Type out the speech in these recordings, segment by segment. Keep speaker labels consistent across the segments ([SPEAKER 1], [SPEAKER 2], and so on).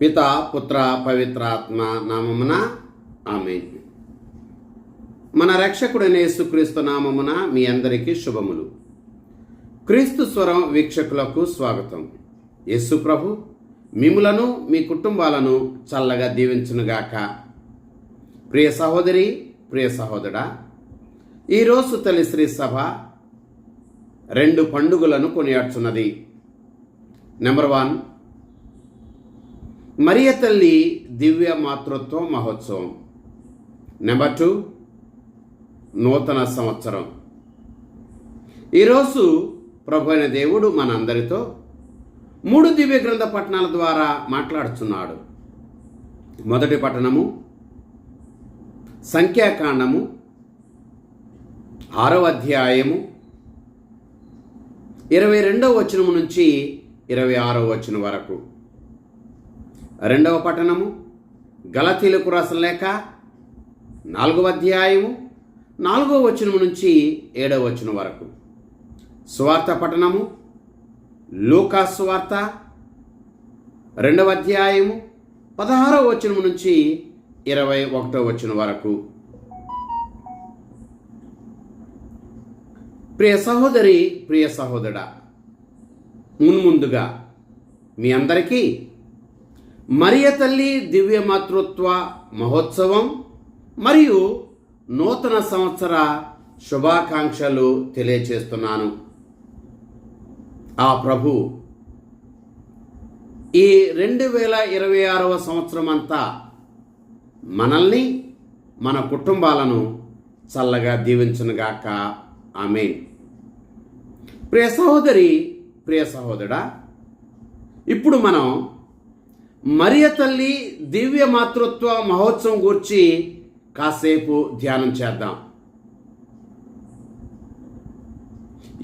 [SPEAKER 1] పిత పుత్ర పవిత్రాత్మ నామమున ఆమె మన రక్షకుడైన యేసుక్రీస్తు నామమున మీ అందరికీ శుభములు. క్రీస్తు స్వరం వీక్షకులకు స్వాగతం. యేసు ప్రభు మిములను మీ కుటుంబాలను చల్లగా దీవించునుగాక. ప్రియ సహోదరి ప్రియ సహోదరా ఈరోజు తల్లి శ్రీ సభ రెండు పండుగలను కొనియాడుచున్నది. నెంబర్ వన్ మరియ తల్లి దివ్య మాతృత్వ మహోత్సవం. నెంబర్ టూ నూతన సంవత్సరం. ఈరోజు ప్రభు అయిన దేవుడు మనందరితో మూడు దివ్య గ్రంథ పట్టణాల ద్వారా మాట్లాడుతున్నాడు మొదటి పట్టణము సంఖ్యాకాండము ఆరవ అధ్యాయము ఇరవై రెండవ వచనము నుంచి ఇరవై ఆరవ వచనం వరకు. రెండవ పట్టణము గలతీలకు రాసిన లేఖ నాలుగవ అధ్యాయము నాలుగవ వచనము నుంచి ఏడవ వచనం వరకు. స్వార్థ పట్టణము లూకా స్వార్థ రెండవ అధ్యాయము పదహారవ వచనము నుంచి ఇరవై ఒకటో వచనం వరకు. ప్రియ సహోదరి ప్రియ సహోదరుడా మున్ముందుగా మీ అందరికీ మరియ తల్లి దివ్య మాతృత్వ మహోత్సవం మరియు నూతన సంవత్సర శుభాకాంక్షలు తెలియచేస్తున్నాను. ఆ ప్రభు ఈ రెండు వేల ఇరవై ఆరవ సంవత్సరం అంతా మనల్ని మన కుటుంబాలను చల్లగా దీవించునుగాక. ఆమె ప్రియ సహోదరి ప్రియ సహోదరుడా ఇప్పుడు మనం మరియ తల్లి దివ్య మాతృత్వ మహోత్సవం గురించి కాసేపు ధ్యానం చేద్దాం.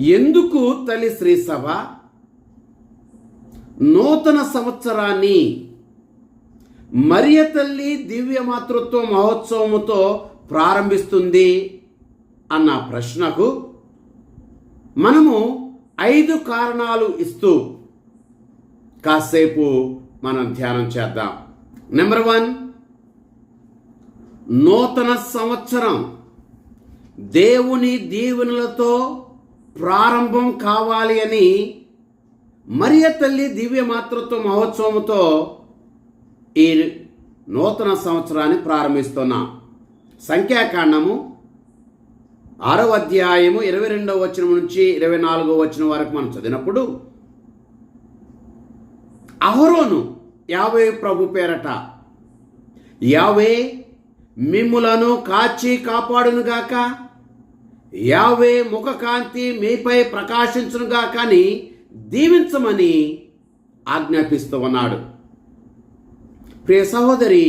[SPEAKER 1] ఎందుకు తల్లి శ్రీసభ నూతన సంవత్సరాన్ని మరియ తల్లి దివ్య మాతృత్వ మహోత్సవముతో ప్రారంభిస్తుంది అన్న ప్రశ్నకు మనము ఐదు కారణాలు ఇస్తూ కాసేపు మనం ధ్యానం చేద్దాం. నెంబర్ వన్ నూతన సంవత్సరం. దేవుని దీవెనలతో ప్రారంభం కావాలి అని మరియ తల్లి దివ్య మాతృత్వ మహోత్సవంతో ఈ నూతన సంవత్సరాన్ని ప్రారంభిస్తున్నాం. సంఖ్యాకాండము ఆరవ అధ్యాయము ఇరవై రెండవ వచనం నుంచి ఇరవై నాలుగో వచనం వరకు మనం చదివినప్పుడు అహరోను యావే ప్రభు పేరట. యావే మిమ్ములను కాచి కాపాడునుగాక యావే ముఖకాంతి మీపై ప్రకాశించునుగా కానీ దీవించమని ఆజ్ఞాపిస్తూ ఉన్నాడు. ప్రియ సహోదరి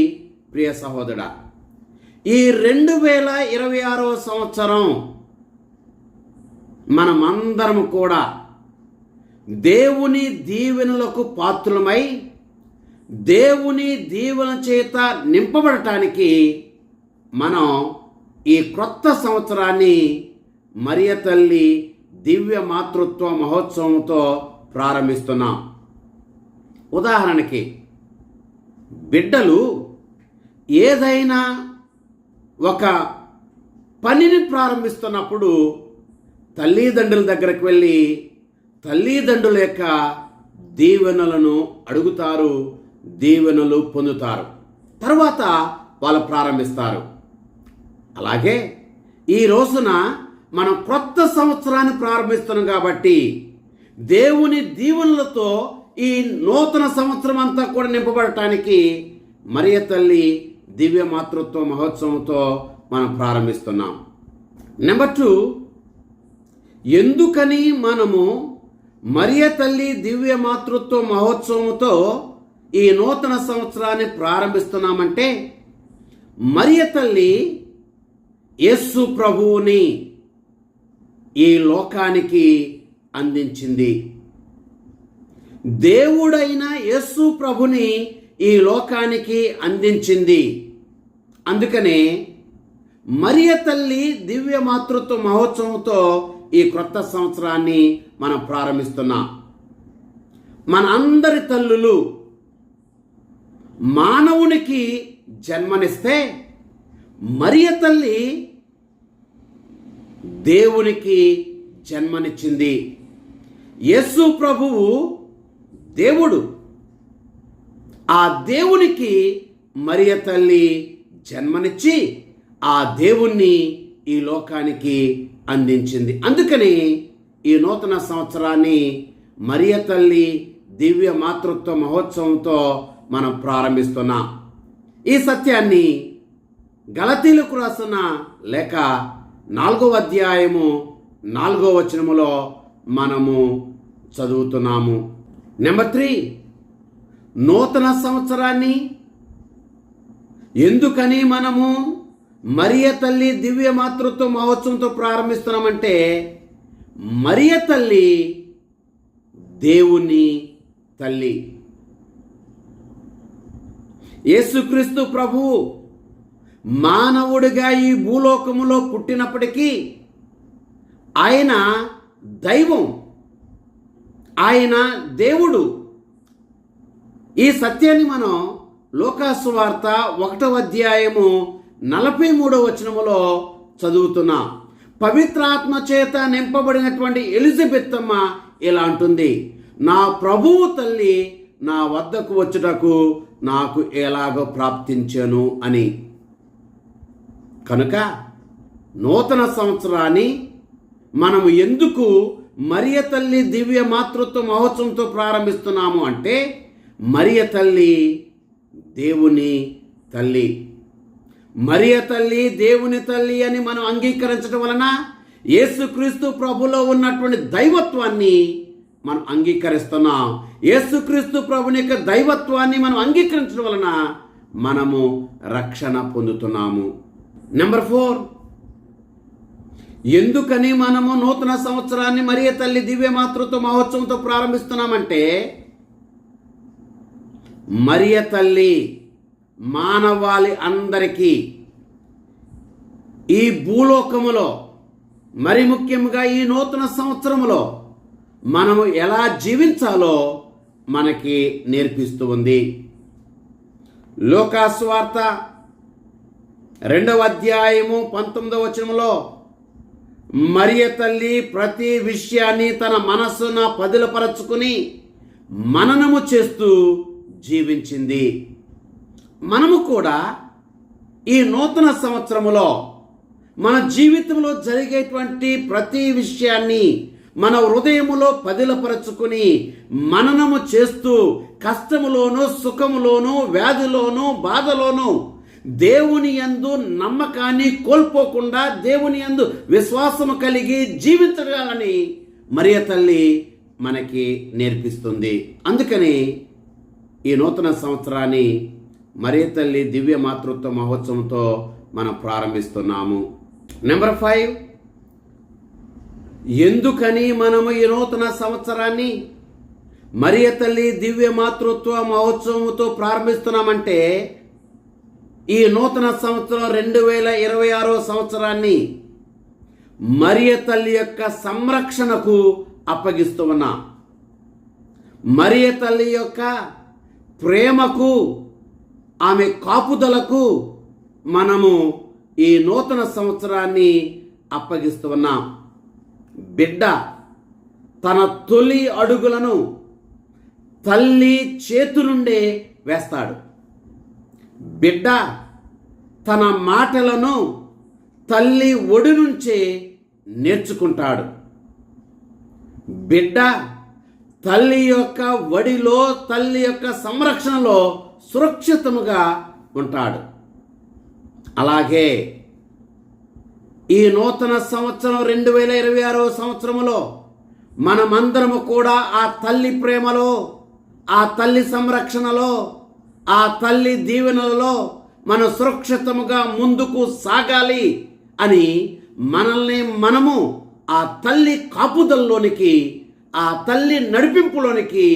[SPEAKER 1] ప్రియ సహోదరుడా ఈ రెండు వేల ఇరవై ఆరో సంవత్సరం మనమందరం కూడా దేవుని దీవెనలకు పాత్రులమై దేవుని దీవెన చేత నింపబడటానికి మనం ఈ క్రొత్త సంవత్సరాన్ని మరియ తల్లి దివ్య మాతృత్వ మహోత్సవంతో ప్రారంభిస్తున్నాం. ఉదాహరణకి బిడ్డలు ఏదైనా ఒక పనిని ప్రారంభిస్తున్నప్పుడు తల్లిదండ్రుల దగ్గరకు వెళ్ళి తల్లిదండ్రుల యొక్క దీవెనలను అడుగుతారు దీవెనలు పొందుతారు. తర్వాత వాళ్ళు ప్రారంభిస్తారు. అలాగే ఈ రోజున మనం క్రొత్త సంవత్సరాన్ని ప్రారంభిస్తున్నాం కాబట్టి దేవుని దీవెనలతో ఈ నూతన సంవత్సరం అంతా కూడా నింపబడటానికి మరియ తల్లి దివ్య మాతృత్వ మహోత్సవంతో మనం ప్రారంభిస్తున్నాం. నెంబర్ టూ ఎందుకని మనము మరియ తల్లి దివ్య మాతృత్వ మహోత్సవంతో ఈ నూతన సంవత్సరాన్ని ప్రారంభిస్తున్నామంటే మరియ తల్లి యస్సు ప్రభువుని ఈ లోకానికి అందించింది. దేవుడైన యస్సు ప్రభుని ఈ లోకానికి అందించింది. అందుకనే మరియ తల్లి దివ్య మాతృత్వ మహోత్సవంతో ఈ క్రొత్త సంవత్సరాన్ని మనం ప్రారంభిస్తున్నాం. మన అందరి తల్లులు మానవునికి జన్మనిస్తే మరియ తల్లి దేవునికి జన్మనిచ్చింది. యేసు ప్రభువు దేవుడు. ఆ దేవునికి మరియ తల్లి జన్మనిచ్చి ఆ దేవుణ్ణి ఈ లోకానికి అందించింది. అందుకని ఈ నూతన సంవత్సరాన్ని మరియ తల్లి దివ్య మాతృత్వ మహోత్సవంతో మనం ప్రారంభిస్తున్నాం. ఈ సత్యాన్ని గలతీలకు రాసిన లేక నాలుగో అధ్యాయము నాలుగో వచనములో మనము చదువుతున్నాము. నెంబర్ త్రీ నూతన సంవత్సరాన్ని ఎందుకని మనము మరియ తల్లి దివ్య మాతృత్వ మహోత్సవంతో ప్రారంభిస్తున్నామంటే మరియ తల్లి దేవుని తల్లి. యేసుక్రీస్తు ప్రభు మానవుడిగా ఈ భూలోకములో పుట్టినప్పటికీ ఆయన దైవం ఆయన దేవుడు. ఈ సత్యాన్ని మనం లోకాసు వార్త ఒకటవ అధ్యాయము నలభై మూడో వచనములో చదువుతున్నాం పవిత్రాత్మ చేత నింపబడినటువంటి ఎలిజబెత్ అమ్మ ఇలా అంటుంది నా ప్రభువు తల్లి నా వద్దకు వచ్చుటకు నాకు ఎలాగో ప్రాప్తించాను అని. కనుక నూతన సంవత్సరాన్ని మనము ఎందుకు మరియ తల్లి దివ్య మాతృత్వ మహోత్సవంతో ప్రారంభిస్తున్నాము అంటే మరియ తల్లి దేవుని తల్లి మరియ తల్లి దేవుని తల్లి అని మనం అంగీకరించడం వలన యేసుక్రీస్తు ప్రభులో ఉన్నటువంటి దైవత్వాన్ని మనం అంగీకరిస్తున్నాం. యేసుక్రీస్తు ప్రభుని యొక్క దైవత్వాన్ని మనం అంగీకరించడం వలన మనము రక్షణ పొందుతున్నాము. నెంబర్ ఫోర్ ఎందుకని మనము నూతన సంవత్సరాన్ని మరియ తల్లి దివ్య మాతృత్వ మహోత్సవంతో ప్రారంభిస్తున్నామంటే మరియ తల్లి మానవాళి అందరికీ. ఈ భూలోకములో మరి ముఖ్యంగా ఈ నూతన సంవత్సరములో మనము ఎలా జీవించాలో మనకి నేర్పిస్తూ ఉంది. లోకాస్వార్త రెండవ అధ్యాయము పంతొమ్మిదవ వచనంలో మరియ తల్లి ప్రతి విషయాన్ని తన మనస్సున పదిలపరచుకుని మననము చేస్తూ జీవించింది. మనము కూడా ఈ నూతన సంవత్సరములో మన జీవితంలో జరిగేటువంటి ప్రతి విషయాన్ని మన హృదయములో పదిలపరచుకుని మననము చేస్తూ కష్టములోనూ సుఖములోనూ వ్యాధిలోనూ బాధలోనూ దేవుని యందు నమ్మకాన్ని కోల్పోకుండా దేవుని యందు విశ్వాసము కలిగి జీవించగలని మరియ తల్లి మనకి నేర్పిస్తుంది. అందుకని ఈ నూతన సంవత్సరాన్ని మరియ తల్లి దివ్య మాతృత్వ మహోత్సవంతో మనం ప్రారంభిస్తున్నాము. నెంబర్ ఫైవ్ ఎందుకని మనము ఈ నూతన సంవత్సరాన్ని మరియ తల్లి దివ్య మాతృత్వ మహోత్సవంతో ప్రారంభిస్తున్నామంటే ఈ నూతన సంవత్సరం రెండు వేల ఇరవై ఆరో సంవత్సరాన్ని మరియ తల్లి యొక్క సంరక్షణకు అప్పగిస్తూ ఉన్నాం. మరియ తల్లి యొక్క ప్రేమకు ఆమె కాపుదలకు మనము ఈ నూతన సంవత్సరాన్ని అప్పగిస్తూ ఉన్నాం. బిడ్డ తన తొలి అడుగులను తల్లి చేతు నుండే వేస్తాడు. బిడ్డ తన మాటలను తల్లి ఒడి నుంచే నేర్చుకుంటాడు. బిడ్డ తల్లి యొక్క వడిలో తల్లి యొక్క సంరక్షణలో సురక్షితముగా ఉంటాడు. అలాగే ఈ నూతన సంవత్సరం రెండు వేల ఇరవై ఆరో సంవత్సరములో మనమందరము కూడా ఆ తల్లి ప్రేమలో ఆ తల్లి సంరక్షణలో ఆ తల్లి దీవెనలలో మనం సురక్షితముగా ముందుకు సాగాలి అని మనల్ని మనము ఆ తల్లి కాపుదల్లోనికి ఆ తల్లి నడిపింపులోనికి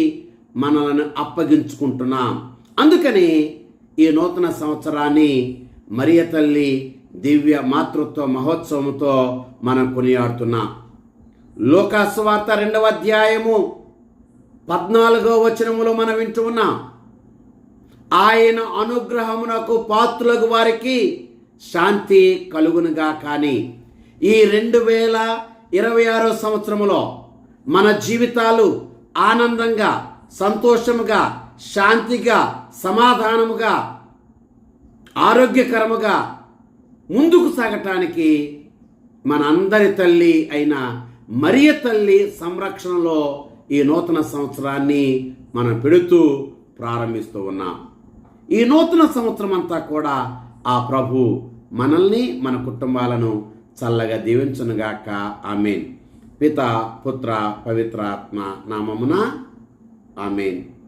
[SPEAKER 1] మనల్ని అప్పగించుకుంటున్నాం. అందుకని ఈ నూతన సంవత్సరాన్ని మరియ తల్లి దివ్య మాతృత్వ మహోత్సవంతో మనం కొనియాడుతున్నాం. లోకాసువార్త రెండవ అధ్యాయము పద్నాలుగో వచనములో మనం వింటూ ఉన్నాం. ఆయన అనుగ్రహమునకు పాత్రులకు వారికి శాంతి కలుగునుగా కానీ ఈ రెండు వేల ఇరవై ఆరో సంవత్సరములో మన జీవితాలు ఆనందంగా సంతోషముగా శాంతిగా సమాధానముగా ఆరోగ్యకరముగా ముందుకు సాగటానికి మన అందరి తల్లి అయిన మరియ తల్లి సంరక్షణలో ఈ నూతన సంవత్సరాన్ని మనం పెడుతూ ప్రారంభిస్తూ ఉన్నాం. ఈ నూతన సంవత్సరం అంతా కూడా ఆ ప్రభు మనల్ని మన కుటుంబాలను చల్లగా దీవించనుగాక. ఆమెన్. పిత పుత్ర పవిత్రాత్మ నామమున ఆమెన్.